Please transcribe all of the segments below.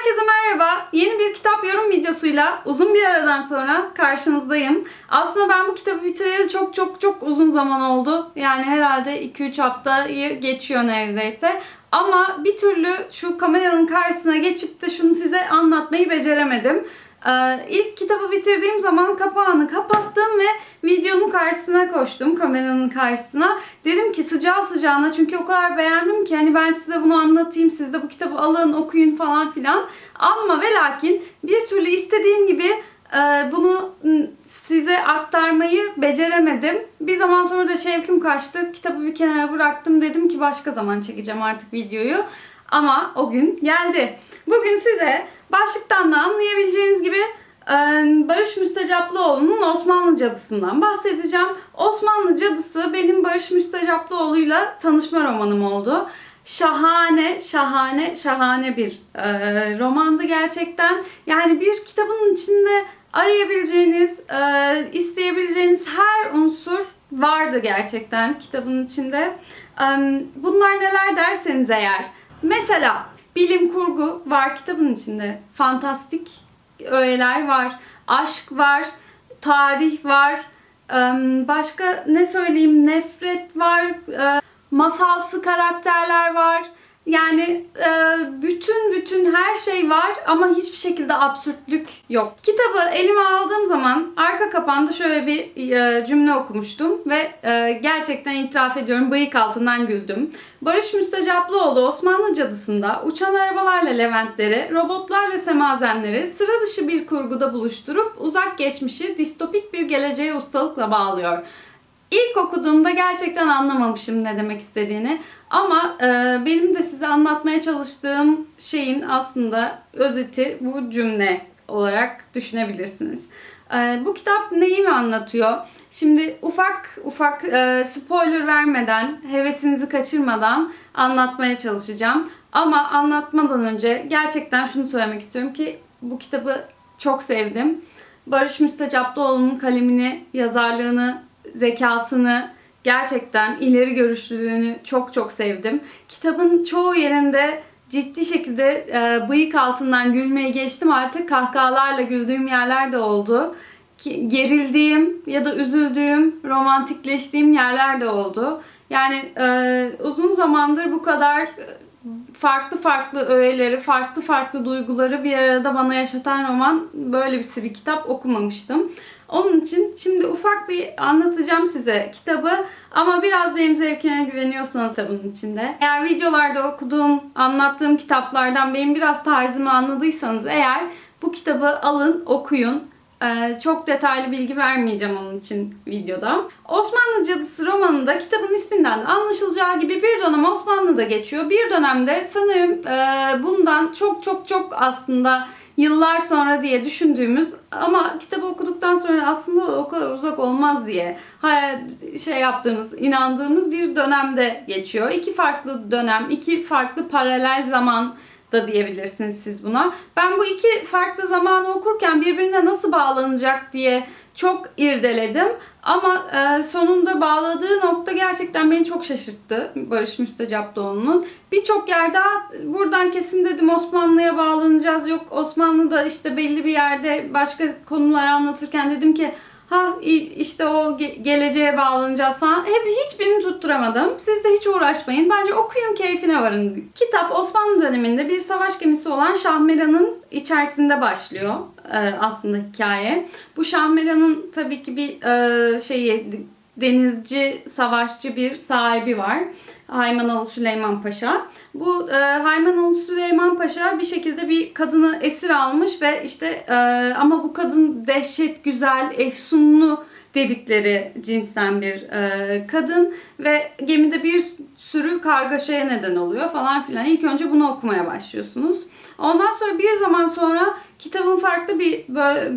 Herkese merhaba. Yeni bir kitap yorum videosuyla uzun bir aradan sonra karşınızdayım. Aslında ben bu kitabı bitireli çok çok çok uzun zaman oldu. Yani herhalde 2-3 haftayı geçiyor neredeyse. Ama bir türlü şu kameranın karşısına geçip de şunu size anlatmayı beceremedim. Ee, ilk kitabı bitirdiğim zaman kapağını kapattım ve videonun karşısına koştum, kameranın karşısına. Dedim ki sıcağı sıcağına çünkü o kadar beğendim ki hani ben size bunu anlatayım, siz de bu kitabı alın, okuyun falan filan. Ama ve lakin bir türlü istediğim gibi e, bunu size aktarmayı beceremedim. Bir zaman sonra da şevkim kaçtı. Kitabı bir kenara bıraktım. Dedim ki başka zaman çekeceğim artık videoyu. Ama o gün geldi. Bugün size başlıktan da anlayabileceğiniz gibi Barış Müstecaplıoğlu'nun Osmanlı Cadısı'ndan bahsedeceğim. Osmanlı Cadısı benim Barış Müstecaplıoğlu'yla tanışma romanım oldu. Şahane, şahane, şahane bir e, romandı gerçekten. Yani bir kitabın içinde arayabileceğiniz, e, isteyebileceğiniz her unsur vardı gerçekten kitabın içinde. E, bunlar neler derseniz eğer. Mesela bilim kurgu var kitabın içinde. Fantastik öğeler var. Aşk var. Tarih var. e, Başka ne söyleyeyim? Nefret var. e, Masalsı karakterler var. Yani e, bütün bütün her şey var ama hiçbir şekilde absürtlük yok. Kitabı elime aldığım zaman arka kapağında şöyle bir e, cümle okumuştum ve e, gerçekten itiraf ediyorum bıyık altından güldüm. Barış Müstecaplıoğlu Osmanlı Cadısı'nda uçan arabalarla Leventleri, robotlarla semazenleri sıra dışı bir kurguda buluşturup uzak geçmişi distopik bir geleceğe ustalıkla bağlıyor. İlk okuduğumda gerçekten anlamamışım ne demek istediğini. Ama e, benim de size anlatmaya çalıştığım şeyin aslında özeti bu cümle olarak düşünebilirsiniz. E, bu kitap neyi mi anlatıyor? Şimdi ufak ufak e, spoiler vermeden, hevesinizi kaçırmadan anlatmaya çalışacağım. Ama anlatmadan önce gerçekten şunu söylemek istiyorum ki bu kitabı çok sevdim. Barış Müstecaplıoğlu'nun kalemini, yazarlığını, zekasını, gerçekten ileri görüşlülüğünü çok çok sevdim. Kitabın çoğu yerinde ciddi şekilde e, bıyık altından gülmeye geçtim. Artık kahkahalarla güldüğüm yerler de oldu. Ki, gerildiğim ya da üzüldüğüm, romantikleştiğim yerler de oldu. Yani e, uzun zamandır bu kadar e, farklı farklı öğeleri, farklı farklı duyguları bir arada bana yaşatan roman böyle bir, bir kitap okumamıştım. Onun için şimdi ufak bir anlatacağım size kitabı ama biraz benim zevkime güveniyorsanız kitabın içinde. Eğer videolarda okuduğum, anlattığım kitaplardan benim biraz tarzımı anladıysanız eğer bu kitabı alın, okuyun. Ee, çok detaylı bilgi vermeyeceğim onun için videoda. Osmanlı Cadısı romanında kitabın isminden de anlaşılacağı gibi bir dönem Osmanlı'da geçiyor. Bir dönemde sanırım e, bundan çok çok çok aslında yıllar sonra diye düşündüğümüz ama kitabı okuduktan sonra aslında o kadar uzak olmaz diye şey yaptığımız, inandığımız bir dönemde geçiyor. İki farklı dönem, iki farklı paralel zaman da diyebilirsiniz siz buna. Ben bu iki farklı zamanı okurken birbirine nasıl bağlanacak diye çok irdeledim. Ama e, sonunda bağladığı nokta gerçekten beni çok şaşırttı Barış Müstecaplıoğlu'nun. Birçok yerde buradan kesin dedim Osmanlı'ya bağlanacağız. Yok Osmanlı'da işte belli bir yerde başka konuları anlatırken dedim ki ha işte o ge- geleceğe bağlanacağız falan. Hep hiçbirini tutturamadım. Siz de hiç uğraşmayın. Bence okuyun keyfine varın. Kitap Osmanlı döneminde bir savaş gemisi olan Şahmeran'ın içerisinde başlıyor e, aslında hikaye. Bu Şahmeran'ın tabii ki bir e, şeyi denizci, savaşçı bir sahibi var. Haymanalı Süleyman Paşa. Bu e, Haymanalı Süleyman Paşa bir şekilde bir kadını esir almış ve işte e, ama bu kadın dehşet güzel, efsunlu dedikleri cinsten bir e, kadın ve gemide bir sürü kargaşaya neden oluyor falan filan. İlk önce bunu okumaya başlıyorsunuz. Ondan sonra bir zaman sonra kitabın farklı bir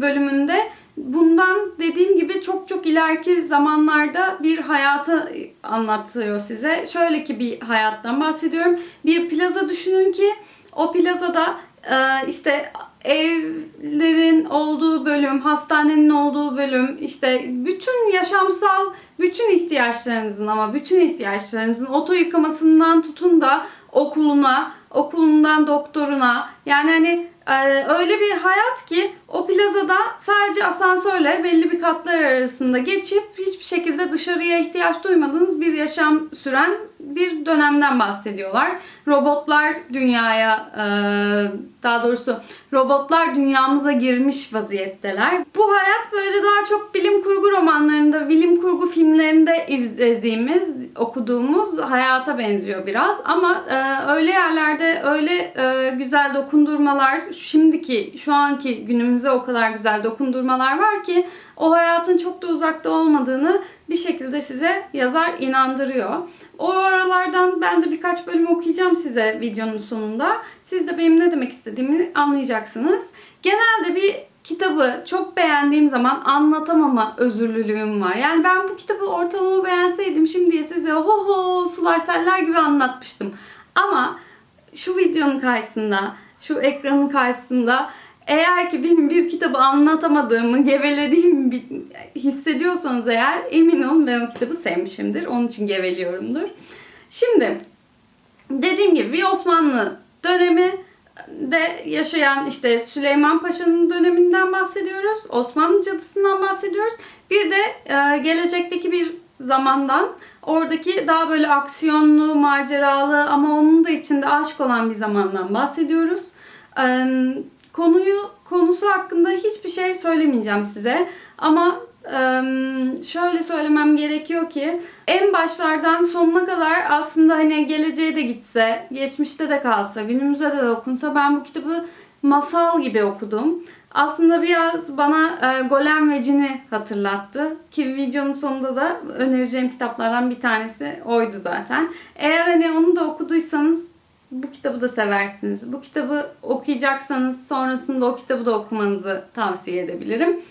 bölümünde bundan dediğim gibi çok çok ileriki zamanlarda bir hayatı anlatıyor size. Şöyle ki bir hayattan bahsediyorum. Bir plaza düşünün ki o plazada e, işte evlerin olduğu bölüm, hastanenin olduğu bölüm, işte bütün yaşamsal bütün ihtiyaçlarınızın ama bütün ihtiyaçlarınızın oto yıkamasından tutun da okuluna, okulundan doktoruna, Yani hani e, öyle bir hayat ki o plazada sadece asansörle belli bir katlar arasında geçip hiçbir şekilde dışarıya ihtiyaç duymadığınız bir yaşam süren bir dönemden bahsediyorlar. Robotlar dünyaya e, daha doğrusu robotlar dünyamıza girmiş vaziyetteler. Bu hayat böyle daha çok bilim kurgu romanlarında, bilim kurgu filmlerinde izlediğimiz, okuduğumuz hayata benziyor biraz. Ama e, öyle yerlerde öyle e, güzel dokundurmalar, şimdiki, şu anki günümüze o kadar güzel dokundurmalar var ki o hayatın çok da uzakta olmadığını bir şekilde size yazar inandırıyor. O aralardan ben de birkaç bölüm okuyacağım size videonun sonunda. Siz de benim ne demek istediğimi anlayacaksınız. Genelde bir kitabı çok beğendiğim zaman anlatamama özürlülüğüm var. Yani ben bu kitabı ortalama beğenseydim şimdiye size ho ho sular seller gibi anlatmıştım. Ama şu videonun karşısında, şu ekranın karşısında eğer ki benim bir kitabı anlatamadığımı, gevelediğimi hissediyorsanız eğer emin olun ben o kitabı sevmişimdir. Onun için geveliyorumdur. Şimdi dediğim gibi bir Osmanlı dönemi de yaşayan işte Süleyman Paşa'nın döneminden bahsediyoruz. Osmanlı cadısından bahsediyoruz. Bir de gelecekteki bir zamandan oradaki daha böyle aksiyonlu, maceralı ama onun da içinde aşk olan bir zamandan bahsediyoruz. Konuyu konusu hakkında hiçbir şey söylemeyeceğim size ama şöyle söylemem gerekiyor ki en başlardan sonuna kadar aslında hani geleceğe de gitse, geçmişte de kalsa, günümüzde de okunsa ben bu kitabı masal gibi okudum. Aslında biraz bana e, Golem ve Cin'i hatırlattı. Ki videonun sonunda da önereceğim kitaplardan bir tanesi oydu zaten. Eğer hani onu da okuduysanız bu kitabı da seversiniz. Bu kitabı okuyacaksanız sonrasında o kitabı da okumanızı tavsiye edebilirim.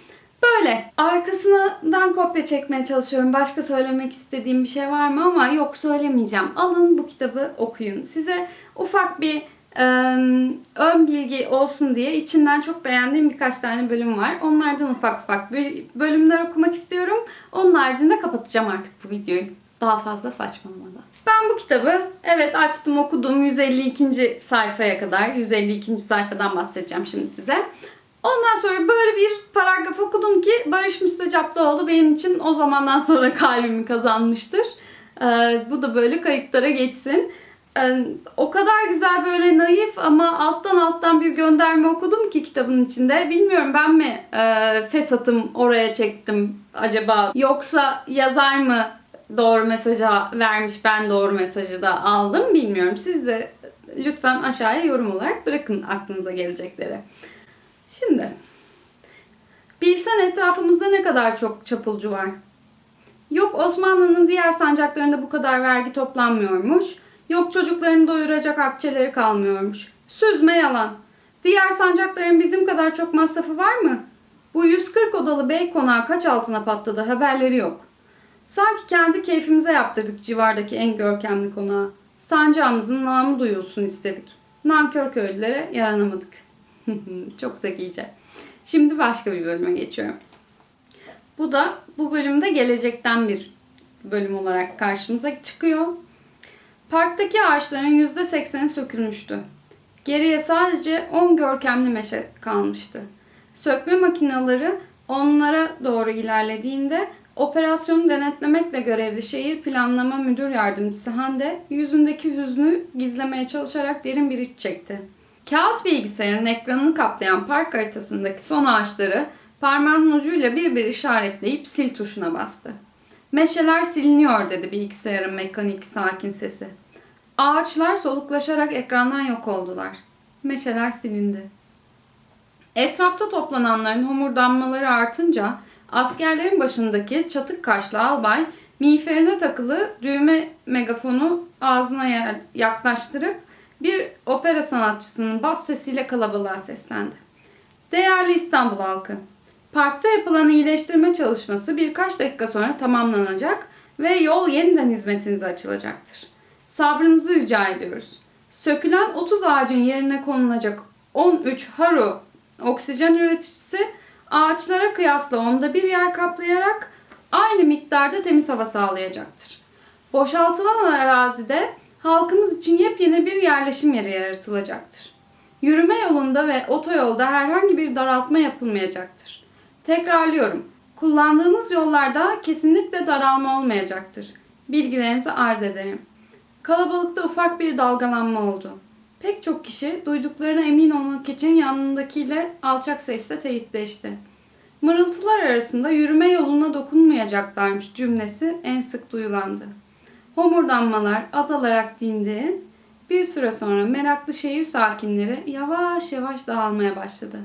Böyle. Arkasından kopya çekmeye çalışıyorum. Başka söylemek istediğim bir şey var mı ama yok söylemeyeceğim. Alın bu kitabı okuyun. Size ufak bir ön bilgi olsun diye içinden çok beğendiğim birkaç tane bölüm var. Onlardan ufak ufak böl- bölümler okumak istiyorum. Onun haricinde kapatacağım artık bu videoyu. Daha fazla saçmalamadan. Ben bu kitabı evet açtım okudum 152. sayfaya kadar. 152. sayfadan bahsedeceğim şimdi size. Ondan sonra böyle bir paragraf okudum ki Barış Müstecaplıoğlu benim için o zamandan sonra kalbimi kazanmıştır. Ee, bu da böyle kayıtlara geçsin. Ee, o kadar güzel böyle naif ama alttan alttan bir gönderme okudum ki kitabın içinde. Bilmiyorum ben mi e, fesatım oraya çektim acaba yoksa yazar mı doğru mesajı vermiş ben doğru mesajı da aldım bilmiyorum. Siz de lütfen aşağıya yorum olarak bırakın aklınıza gelecekleri. Şimdi bilsen etrafımızda ne kadar çok çapulcu var. Yok Osmanlı'nın diğer sancaklarında bu kadar vergi toplanmıyormuş. Yok çocuklarını doyuracak akçeleri kalmıyormuş. Süzme yalan. Diğer sancakların bizim kadar çok masrafı var mı? Bu 140 odalı bey konağı kaç altına patladı haberleri yok. Sanki kendi keyfimize yaptırdık civardaki en görkemli konağı. Sancağımızın namı duyulsun istedik. Nankör köylülere yaranamadık. Çok zekice. Şimdi başka bir bölüme geçiyorum. Bu da bu bölümde gelecekten bir bölüm olarak karşımıza çıkıyor. Parktaki ağaçların %80'i sökülmüştü. Geriye sadece 10 görkemli meşe kalmıştı. Sökme makineleri onlara doğru ilerlediğinde operasyonu denetlemekle görevli şehir planlama müdür yardımcısı Hande yüzündeki hüznü gizlemeye çalışarak derin bir iç çekti. Kağıt bilgisayarın ekranını kaplayan park haritasındaki son ağaçları parmağının ucuyla bir bir işaretleyip sil tuşuna bastı. Meşeler siliniyor dedi bilgisayarın mekanik sakin sesi. Ağaçlar soluklaşarak ekrandan yok oldular. Meşeler silindi. Etrafta toplananların homurdanmaları artınca askerlerin başındaki çatık kaşlı albay miğferine takılı düğme megafonu ağzına yaklaştırıp bir opera sanatçısının bas sesiyle kalabalığa seslendi. Değerli İstanbul halkı, parkta yapılan iyileştirme çalışması birkaç dakika sonra tamamlanacak ve yol yeniden hizmetinize açılacaktır. Sabrınızı rica ediyoruz. Sökülen 30 ağacın yerine konulacak 13 haro oksijen üreticisi ağaçlara kıyasla onda bir yer kaplayarak aynı miktarda temiz hava sağlayacaktır. Boşaltılan arazide halkımız için yepyeni bir yerleşim yeri yaratılacaktır. Yürüme yolunda ve otoyolda herhangi bir daraltma yapılmayacaktır. Tekrarlıyorum. Kullandığınız yollarda kesinlikle daralma olmayacaktır. Bilgilerinizi arz ederim. Kalabalıkta ufak bir dalgalanma oldu. Pek çok kişi duyduklarına emin olmak için yanındakiyle alçak sesle teyitleşti. Mırıltılar arasında yürüme yoluna dokunmayacaklarmış cümlesi en sık duyulandı. Homurdanmalar azalarak dindi. Bir süre sonra meraklı şehir sakinleri yavaş yavaş dağılmaya başladı.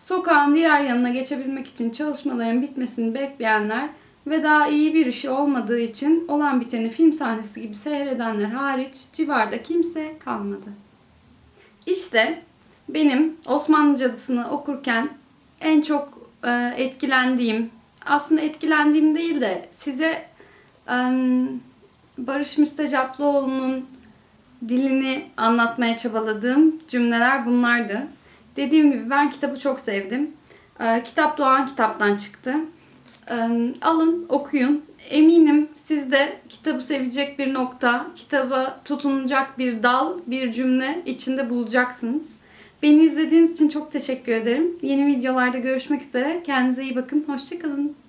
Sokağın diğer yanına geçebilmek için çalışmaların bitmesini bekleyenler ve daha iyi bir işi olmadığı için olan biteni film sahnesi gibi seyredenler hariç civarda kimse kalmadı. İşte benim Osmanlı Cadısı'nı okurken en çok e, etkilendiğim, aslında etkilendiğim değil de size e, Barış Müstecaplıoğlu'nun dilini anlatmaya çabaladığım cümleler bunlardı. Dediğim gibi ben kitabı çok sevdim. E, kitap Doğan kitaptan çıktı. Alın, okuyun. Eminim siz de kitabı sevecek bir nokta, kitaba tutunacak bir dal, bir cümle içinde bulacaksınız. Beni izlediğiniz için çok teşekkür ederim. Yeni videolarda görüşmek üzere. Kendinize iyi bakın. Hoşçakalın.